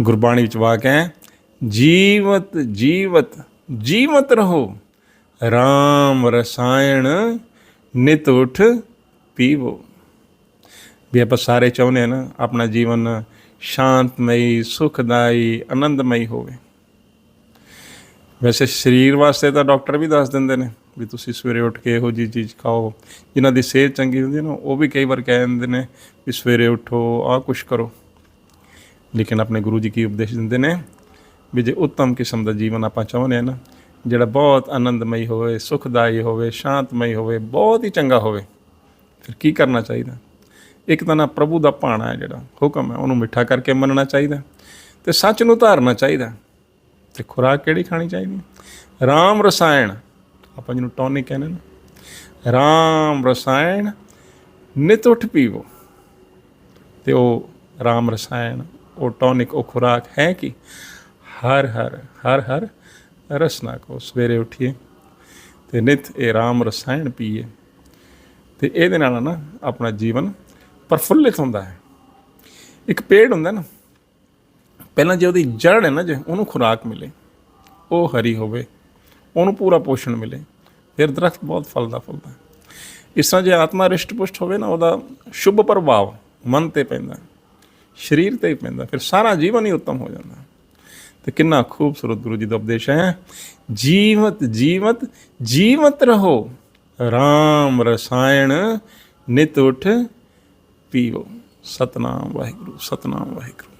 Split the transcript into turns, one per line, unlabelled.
ਗੁਰਬਾਣੀ ਵਿੱਚ ਵਾਕ ਹੈ, ਜੀਵਤ ਜੀਵਤ ਜੀਵਤ ਰਹੋ। RAM ਰਸਾਇਣ ਨਿਤ ਉਠ ਪੀਵੋ। ਵੀ ਆਪਾਂ ਸਾਰੇ ਚਾਹੁੰਦੇ ਆ ਨਾ, ਆਪਣਾ ਜੀਵਨ ਸ਼ਾਂਤਮਈ, ਸੁਖਦਾਈ, ਆਨੰਦਮਈ ਹੋਵੇ। ਵੈਸੇ ਸਰੀਰ ਵਾਸਤੇ ਤਾਂ ਡਾਕਟਰ ਵੀ ਦੱਸ ਦਿੰਦੇ ਨੇ ਵੀ ਤੁਸੀਂ ਸਵੇਰੇ ਉੱਠ ਕੇ ਇਹੋ ਜੀ ਚੀਜ਼ ਖਾਓ, ਜਿਨ੍ਹਾਂ ਦੀ ਸਿਹਤ ਚੰਗੀ ਹੁੰਦੀ ਨਾ, ਉਹ ਵੀ ਕਈ ਵਾਰ ਕਹਿ ਦਿੰਦੇ ਨੇ ਵੀ ਸਵੇਰੇ ਉੱਠੋ, ਆਹ ਕੁਛ ਕਰੋ। ਲੇਕਿਨ ਆਪਣੇ ਗੁਰੂ ਜੀ ਕੀ ਉਪਦੇਸ਼ ਦਿੰਦੇ ਨੇ? ਵੀ ਜੇ ਉੱਤਮ ਕਿਸਮ ਦਾ ਜੀਵਨ ਆਪਾਂ ਚਾਹੁੰਦੇ ਆ ਨਾ, ਜਿਹੜਾ ਬਹੁਤ ਆਨੰਦਮਈ ਹੋਵੇ, ਸੁਖਦਾਈ ਹੋਵੇ, ਸ਼ਾਂਤਮਈ ਹੋਵੇ, ਬਹੁਤ ਹੀ ਚੰਗਾ ਹੋਵੇ, ਫਿਰ ਕੀ ਕਰਨਾ ਚਾਹੀਦਾ? ਇੱਕ ਤਾਂ ਨਾ ਪ੍ਰਭੂ ਦਾ ਭਾਣਾ ਹੈ ਜਿਹੜਾ, ਹੁਕਮ ਹੈ, ਉਹਨੂੰ ਮਿੱਠਾ ਕਰਕੇ ਮੰਨਣਾ ਚਾਹੀਦਾ ਤੇ ਸੱਚ ਨੂੰ ਧਾਰਨਾ ਚਾਹੀਦਾ। ਤੇ ਖੁਰਾਕ ਕਿਹੜੀ ਖਾਣੀ ਚਾਹੀਦੀ? ਰਾਮ ਰਸਾਇਣ, ਆਪਾਂ ਜਿਹਨੂੰ ਟੌਨਿਕ ਕਹਿੰਦੇ ਨਾ। ਰਾਮ ਰਸਾਇਣ, ਨਿਤ ਉੱਠ ਪੀਵੋ। ਤੇ ਉਹ ਰਾਮ ਰਸਾਇਣ ਉਹ ਟੌਨਿਕ, ਉਹ ਖੁਰਾਕ ਹੈ ਕਿ? ਹਰ ਹਰ ਹਰ ਹਰ ਰਸਨਾ ਕੋ। ਸਵੇਰੇ ਉੱਠੀਏ ਤੇ ਨਿਤ ਇਹ ਰਾਮ ਰਸਾਇਣ ਪੀਏ ਤੇ ਇਹਦੇ ਨਾਲ ਨਾ ਆਪਣਾ ਜੀਵਨ ਪ੍ਰਫੁੱਲਿਤ ਹੁੰਦਾ ਹੈ। ਇੱਕ ਪੇੜ ਹੁੰਦਾ ਨਾ, ਪਹਿਲਾਂ ਜੇ ਉਹਦੀ ਜੜ ਹੈ ਨਾ, ਜੇ ਉਹਨੂੰ ਖੁਰਾਕ ਮਿਲੇ, ਉਹ ਹਰੀ ਹੋਵੇ, ਉਹਨੂੰ ਪੂਰਾ ਪੋਸ਼ਣ ਮਿਲੇ, ਫਿਰ ਦਰਖਤ ਬਹੁਤ ਫਲਦਾ ਫੁੱਲਦਾ। ਇਸ ਤਰ੍ਹਾਂ ਜੇ ਆਤਮਾ ਰਿਸ਼ਟ ਪੁਸ਼ਟ ਹੋਵੇ ਨਾ, ਉਹਦਾ ਸ਼ੁਭ ਪ੍ਰਭਾਵ ਮਨ ਤੇ ਪੈਂਦਾ। ਸਰੀਰ ਤੇ ਹੀ ਪੈਂਦਾ, ਫਿਰ ਸਾਰਾ ਜੀਵਨ ਹੀ ਉੱਤਮ ਹੋ ਜਾਂਦਾ। ਤੇ ਕਿੰਨਾ ਖੂਬਸੂਰਤ ਗੁਰੂ ਜੀ ਦਾ ਉਪਦੇਸ਼ ਹੈ, ਜੀਵਤ ਜੀਵਤ ਜੀਵਤ ਰਹੋ RAM ਰਸਾਇਣ ਨਿਤ ਉਠ ਪੀਓ ਸਤਨਾਮ ਵਾਹਿਗੁਰੂ ਸਤਨਾਮ ਵਾਹਿਗੁਰੂ।